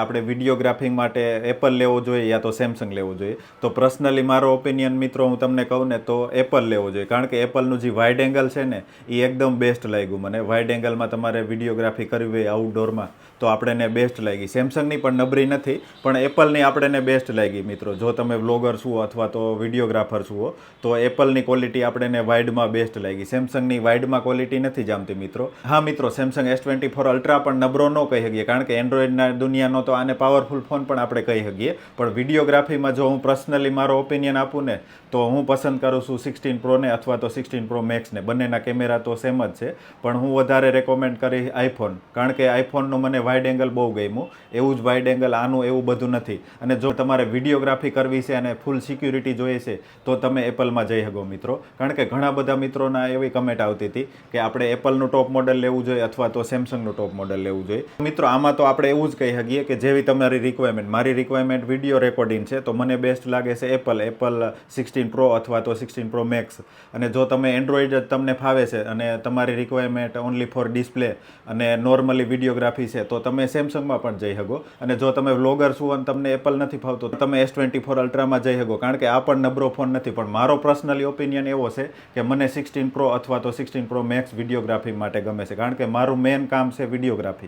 આપણે વિડીયોગ્રાફિંગ માટે એપલ લેવો જોઈએ યા તો સેમસંગ લેવો જોઈએ? તો પર્સનલી મારો ઓપિનિયન મિત્રો હું તમને કહું ને તો એપલ લેવો જોઈએ. કારણ કે એપલનું જે વાઇડ એંગલ છે ને એ એકદમ બેસ્ટ લાગ્યું મને. વાઇડ એંગલમાં તમારે વિડીયોગ્રાફી કરવી હોય આઉટડોરમાં તો આપણને બેસ્ટ લાગી. સેમસંગની પણ નબરી નથી, પણ એપલની આપણને બેસ્ટ લાગી મિત્રો. જો તમે વ્લોગર છો અથવા તો વિડીયોગ્રાફર છો, તો એપલની ક્વોલિટી આપણને વાઇડમાં બેસ્ટ લાગી. સેમસંગની વાઇડમાં ક્વોલિટી નથી જામતી મિત્રો. હા મિત્રો, Samsung S twenty four Ultra પણ નબરો ન કહી શકીએ, કારણ કે એન્ડ્રોઈડના દુનિયાનો તો આને પાવરફુલ ફોન પણ આપણે કહી શકીએ. પણ વિડીયોગ્રાફીમાં જો હું પર્સનલી મારો ઓપિનિયન આપું ને, તો હું પસંદ કરું છું સિક્સટીન પ્રોને અથવા તો સિક્સટીન પ્રો મેક્સને બંનેના કેમેરા તો સેમ જ છે. પણ હું વધારે રેકોમેન્ડ કરી આઈફોન કારણ કે આઈફોનનું મને વાઇડ એંગલ બહુ ગમ્યું. એવું જ વાઇડ એંગલ આનું એવું બધું નથી. અને જો તમારે વિડીયોગ્રાફી કરવી છે અને ફૂલ સિક્યુરિટી જોઈએ છે, તો તમે એપલમાં જઈ શકો મિત્રો. કારણ કે ઘણા બધા મિત્રોના એવી કમેન્ટ આવતી હતી કે આપણે એપલનું ટોપ મોડલ લેવું જોઈએ અથવા તો સેમસંગનું ટોપ મોડલ લેવું જોઈએ. મિત્રો, આમાં તો આપણે એવું જ કહી શકીએ કે જેવી તમારી રિક્વાયરમેન્ટ મારી રિક્વાયરમેન્ટ વીડિયો રેકોર્ડિંગ છે, તો મને બેસ્ટ લાગે છે એપલ એપલ સિક્સટીન પ્રો અથવા તો સિક્સટીન પ્રો મેક્સ અને જો તમે એન્ડ્રોઈડ જ તમને ફાવે છે અને તમારી રિક્વાયરમેન્ટ ઓનલી ફોર ડિસ્પ્લે અને નોર્મલી વિડીયોગ્રાફી છે, તો તમે સેમસંગમાં પણ જઈ શકો. અને જો તમે વ્લોગર છો અને તમને એપલ નથી ફાવતો તમે એસ ટ્વેન્ટી ફોર અલ્ટ્રામાં જઈ શકો. કારણ કે આ પણ નબળો ફોન નથી, પણ મારો પર્સનલી ઓપિનિયન એવો છે કે મને સિક્સટીન પ્રો અથવા તો સિક્સટીન પ્રો મેક્સ વિડીયોગ્રાફી માટે ગમે છે. કારણ કે મારું મેઇન કામ છે વિડીયોગ્રાફી